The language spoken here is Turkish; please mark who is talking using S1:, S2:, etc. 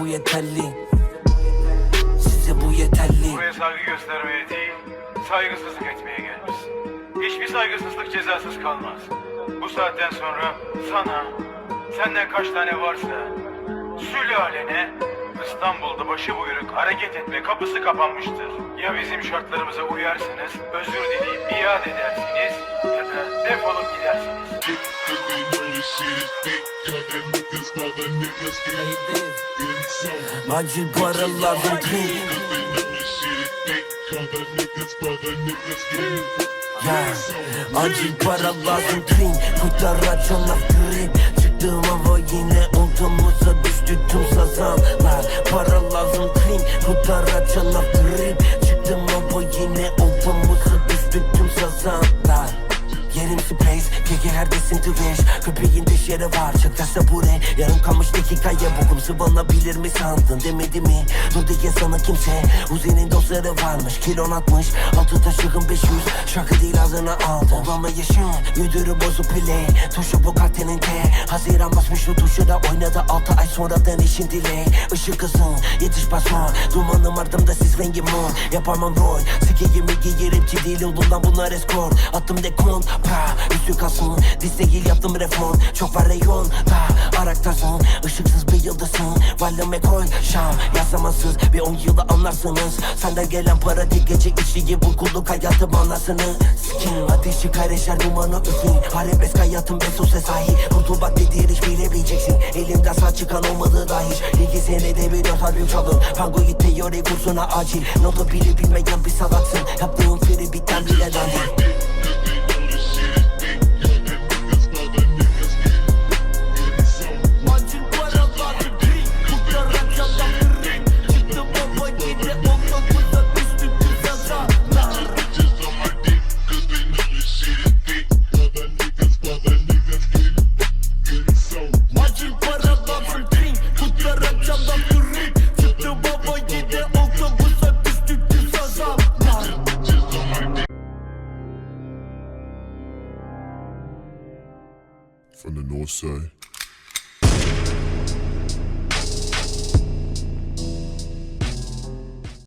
S1: bu yeterli Size bu yeterli
S2: Buraya saygı göstermeye değil, saygısızlık etmeye gelmişsin. Hiçbir saygısızlık cezasız kalmaz. Bu saatten sonra sana, senden kaç tane varsa, sülalene İstanbul'da başı buyruk hareket etme kapısı kapanmıştır. Ya bizim şartlarımıza uyarsınız, özür dileyip iade edersiniz ya da defolup gidersiniz.
S1: Acil para lazım ki
S3: Cause they know this shit is thick. Got the niggas while the niggas get
S1: Ya acil para lazım clean Kurtaracağım laf grip Çıktığım hava yine olduğumuza düştü tüm sazanlar Para lazım clean Kurtaracağım laf grip Çıktığım hava space, keke her desin tıveş Köpeğin yeri var, çıktıysa buraya Yarım kalmış dakikaya bokum sıvanabilir mi sandın? Demedi mi? Dur diye sana kimse. Uzi'nin dostları varmış kilon atmış. Altı taşığın 500 şarkı değil ağzına aldım. Obama yaşın müdürü bozup play Tuşu bu kartenin T Haziran basmış şu tuşu da oynadı. 6 ay sonradan işin delay Işık hızın yetiş pason Dumanım ardımda siz rengi mor. Yapamam rol Sikeyim ilgi rapçi değil yolundan bunlar eskort Attım dekont pa Üstü kalsın Diz değil yaptım reform Çok var reyon da Araktasın Işıksız bir yıldızsın Valime koy şam. Yasamasız bir on yılı anlarsınız. Senden gelen para değil gece içliği Vurguluk hayatım anlasını Sikim ateşi karışar dumanı üfleyin Arabesk hayatım Bezos'e sahip Kurtulmak nedir hiç bilemeyeceksin. Elimden sağ çıkan olmadı dahi. Ligi senede bir dört albüm çalın Pangoid teori kursuna acil. Notu bile bilmeyen bir salaksın. Yaptığım free bitten bile dandik
S4: from the north side.